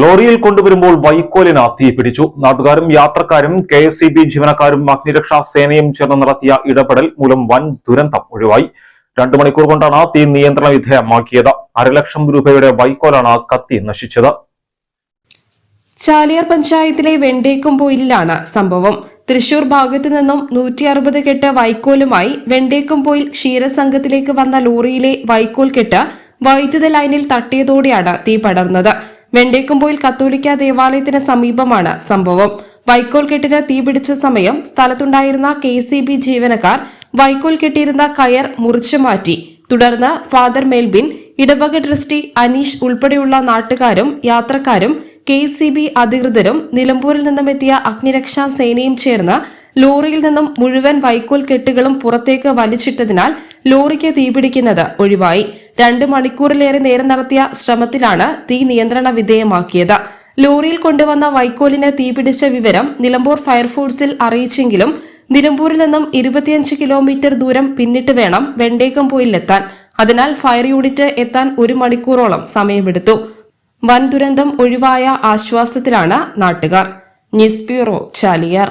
ലോറിയിൽ കൊണ്ടുവരുമ്പോൾ വൈക്കോലിന് തീ പിടിച്ചു. നാട്ടുകാരും യാത്രക്കാരും കെ എസ് ബി ജീവനക്കാരും അഗ്നിരക്ഷാ സേനയും ചേർന്ന് നടത്തിയ ഇടപെടൽ മൂലം വൻ ദുരന്തം ഒഴിവായി. രണ്ടു മണിക്കൂർ കൊണ്ടാണ് തീ നിയന്ത്രണ വിധേയമാക്കിയത്. അരലക്ഷം രൂപയുടെ വൈക്കോലാണ് കത്തി നശിച്ചത്. ചാലിയാർ പഞ്ചായത്തിലെ വെണ്ടേക്കുംപോയിലാണ് സംഭവം. തൃശൂർ ഭാഗത്തു നിന്നും നൂറ്റി അറുപത് കെട്ട് വൈക്കോലുമായി വെണ്ടേക്കുംപോയിൽ ക്ഷീരസംഘത്തിലേക്ക് വന്ന ലോറിയിലെ വൈക്കോൽ കെട്ട് വൈദ്യുത ലൈനിൽ തട്ടിയതോടെയാണ് തീ പടർന്നത്. വെണ്ടേക്കുംപോയിൽ കത്തോലിക്ക ദേവാലയത്തിന് സമീപമാണ് സംഭവം. വൈക്കോൽ കെട്ടിന് തീപിടിച്ച സമയം സ്ഥലത്തുണ്ടായിരുന്ന കെ ജീവനക്കാർ വൈക്കോൽ കെട്ടിയിരുന്ന കയർ മുറിച്ചു മാറ്റി. തുടർന്ന് ഫാദർ മെൽബിൻ ഇടവക ട്രസ്റ്റി അനീഷ് ഉൾപ്പെടെയുള്ള നാട്ടുകാരും യാത്രക്കാരും കെ അധികൃതരും നിലമ്പൂരിൽ നിന്നും എത്തിയ അഗ്നിരക്ഷാ സേനയും ചേർന്ന് ലോറിയിൽ നിന്നും മുഴുവൻ വൈക്കോൽ കെട്ടുകളും പുറത്തേക്ക് വലിച്ചിട്ടതിനാൽ ലോറിക്ക് തീപിടിക്കുന്നത് ഒഴിവായി. രണ്ട് മണിക്കൂറിലേറെ നേരം നടത്തിയ ശ്രമത്തിലാണ് തീ നിയന്ത്രണ വിധേയമാക്കിയത്. ലോറിയിൽ കൊണ്ടുവന്ന വൈക്കോലിന് തീപിടിച്ച വിവരം നിലമ്പൂർ ഫയർഫോഴ്സിൽ അറിയിച്ചെങ്കിലും നിലമ്പൂരിൽ നിന്നും ഇരുപത്തിയഞ്ച് കിലോമീറ്റർ ദൂരം പിന്നിട്ട് വേണം വെണ്ടേക്കംപോയിലെത്താൻ അതിനാൽ ഫയർ യൂണിറ്റ് എത്താൻ ഒരു മണിക്കൂറോളം സമയമെടുത്തു. വൻ ദുരന്തം ഒഴിവായ ആശ്വാസത്തിലാണ് നാട്ടുകാർ. News bureau Chaliyar.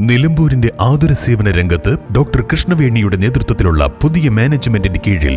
നിലമ്പൂരിന്റെ ആതുര സേവന രംഗത്ത് ഡോക്ടർ കൃഷ്ണവേണിയുടെ നേതൃത്വത്തിലുള്ള പുതിയ മാനേജ്മെന്റിന്റെ കീഴിൽ